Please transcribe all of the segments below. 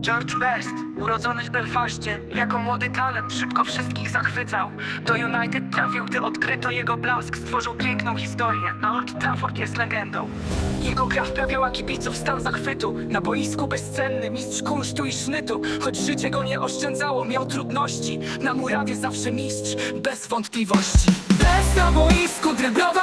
George Best, urodzony w Belfaście, jako młody talent szybko wszystkich zachwycał. Do United trafił, gdy odkryto jego blask, stworzył piękną historię. Na Old Trafford jest legendą. Jego gra wprawiała kibiców stan zachwytu. Na boisku bezcenny mistrz kunsztu i sznytu. Choć życie go nie oszczędzało, miał trudności. Na murawie zawsze mistrz, bez wątpliwości. Bez na boisku dryblował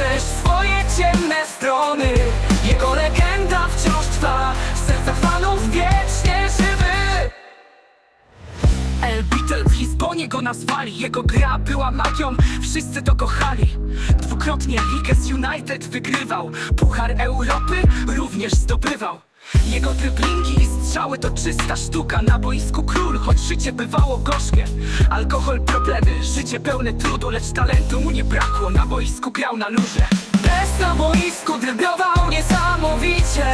też swoje ciemne strony. Jego legenda wciąż trwa, w sercach fanów wiecznie żywy. El Beatle w Lizbonie go nazwali. Jego gra była magią, wszyscy to kochali. Dwukrotnie ligę z United wygrywał. Puchar Europy również zdobywał Jego dryblingi i strzały to czysta sztuka. Na boisku król, choć życie bywało gorzkie. Alkohol, problemy, życie pełne trudu Lecz talentu mu nie brakło, na boisku grał na luzie. Bez na boisku dryblował niesamowicie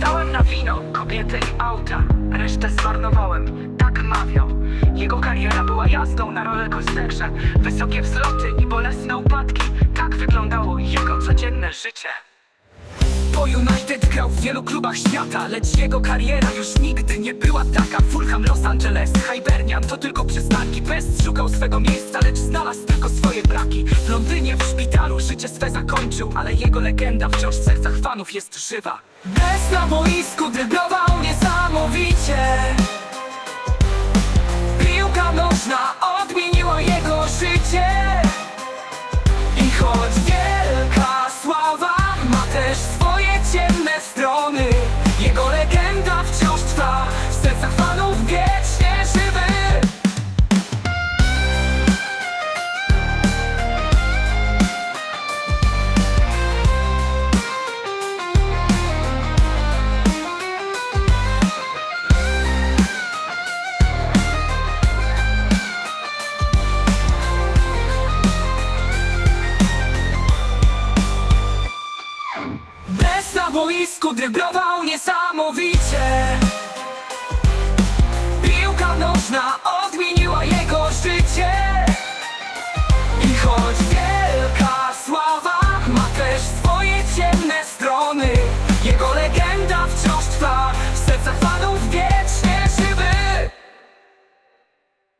Pytałem na wino, kobiety i auta. Resztę zmarnowałem, tak mawiał. Jego kariera była jazdą na rollercoasterze Wysokie wzloty i bolesne upadki. Tak wyglądało jego codzienne życie. Po United grał w wielu klubach świata Lecz jego kariera już nigdy nie była taka. Fulham, Los Angeles, Hibernian to tylko przystanki. Best szukał swego miejsca, lecz znalazł tylko swoje braki. W Londynie w szpitalu zakończył Ale jego legenda wciąż w sercach fanów jest żywa. Best na boisku dryblował niesamowicie Bez na boisku dryblował niesamowicie.